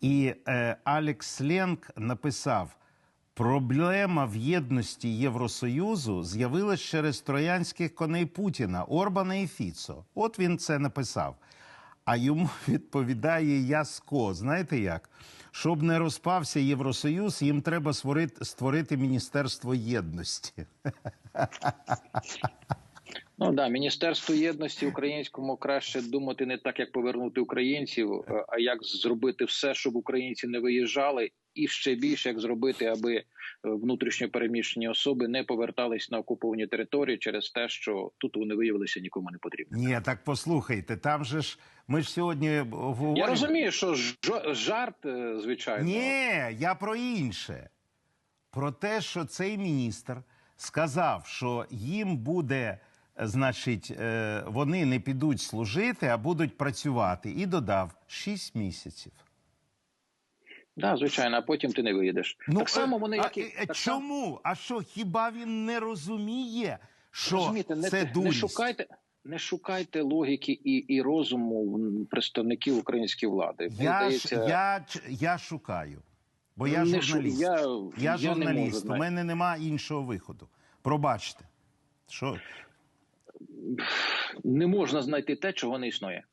І е, Алекс Ленк написав: проблема в єдності Євросоюзу з'явилась через троянських коней Путіна, Орбана і Фіцо. От він це написав. А йому відповідає Яско. Знаєте як? Щоб не розпався Євросоюз, їм треба створити, створити Міністерство єдності. Да, Міністерство єдності українському краще думати не так, як повернути українців, е, а як зробити все, щоб українці не виїжджали, і ще більше як зробити, аби е, внутрішньо переміщені особи не повертались на окуповані території через те, що тут вони виявилися нікому не потрібні. Ні, так послухайте, там же ж ми ж сьогодні говоримо. Я розумію, що жо- жарт, е, звичайно. Ні, я про інше. Про те, що цей міністр сказав, що їм буде, значить, е, вони не підуть служити, а будуть працювати, і додав 6 місяців. Да, звичайно, а потім ти не виїдеш. так само е, вони а, як і е, так само- чому? А що хіба він не розуміє, що Розумієте, не, це не дурість? шукайте. Не шукайте логіки і, і розуму представників української влади. Я, здається, ж, я, я шукаю, бо я Не журналіст. я- я, я не журналіст, можу, у мене нема іншого виходу. Пробачте. Що? Не можна знайти те, чого не існує.